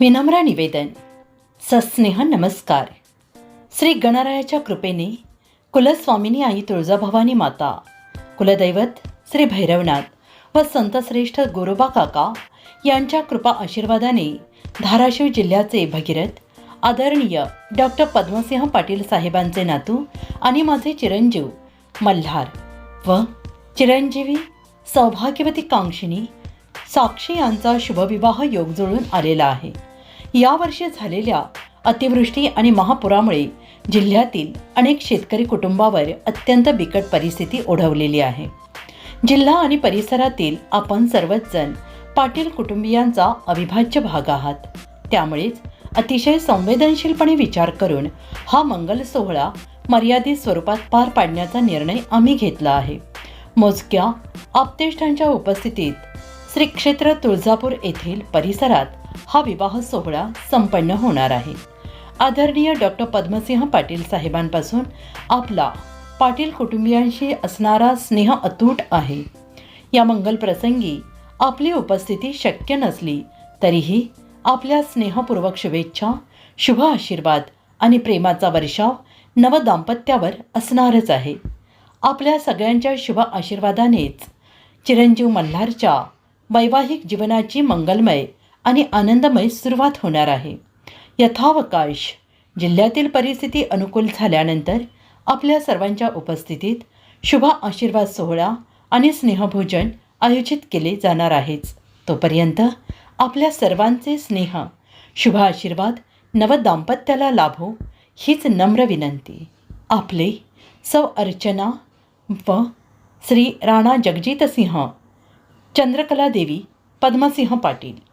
विनम्र निवेदन सस्नेह नमस्कार. श्री गणरायाच्या कृपेने कुलस्वामिनी आई तुळजाभवानी माता कुलदैवत श्री भैरवनाथ व संतश्रेष्ठ गोरोबा काका यांच्या कृपा आशीर्वादाने धाराशिव जिल्ह्याचे भगीरथ आदरणीय डॉक्टर पद्मसिंह पाटील साहेबांचे नातू आणि माझे चिरंजीव मल्हार व चिरंजीवी सौभाग्यवती कांक्षिणी साक्षी यांचा शुभविवाह योग जुळून आलेला आहे. यावर्षी झालेल्या अतिवृष्टी आणि महापुरामुळे जिल्ह्यातील अनेक शेतकरी कुटुंबावर अत्यंत बिकट परिस्थिती ओढवलेली आहे. जिल्हा आणि परिसरातील आपण सर्वच जण पाटील कुटुंबियांचा अविभाज्य भाग आहात. त्यामुळेच अतिशय संवेदनशीलपणे विचार करून हा मंगल सोहळा मर्यादित स्वरूपात पार पाडण्याचा निर्णय आम्ही घेतला आहे. मोजक्या आप्तेष्टांच्या उपस्थितीत श्री क्षेत्र तुळजापूर येथील परिसरात हा विवाह सोहळा संपन्न होणार आहे. आदरणीय डॉक्टर पद्मसिंह पाटील साहेबांपासून आपला पाटील कुटुंबियांशी असणारा स्नेह अतूट आहे. या मंगल प्रसंगी आपली उपस्थिती शक्य नसली तरीही आपल्या स्नेहपूर्वक शुभेच्छा शुभ आशीर्वाद आणि प्रेमाचा वर्षाव नवदाम्पत्यावर असणारच आहे. आपल्या सगळ्यांच्या शुभ आशीर्वादानेच चिरंजीव मल्हारच्या वैवाहिक जीवनाची मंगलमय आणि आनंदमय सुरुवात होणार आहे. यथावकाश जिल्ह्यातील परिस्थिती अनुकूल झाल्यानंतर आपल्या सर्वांच्या उपस्थितीत शुभ आशीर्वाद सोहळा आणि स्नेहभोजन आयोजित केले जाणार आहेच. तोपर्यंत आपल्या सर्वांचे स्नेह शुभ आशीर्वाद नवदाम्पत्याला लाभो हीच नम्र विनंती. आपले सौ अर्चना व श्री राणा जगजितसिंह चंद्रकला देवी पद्मसिंह पाटील.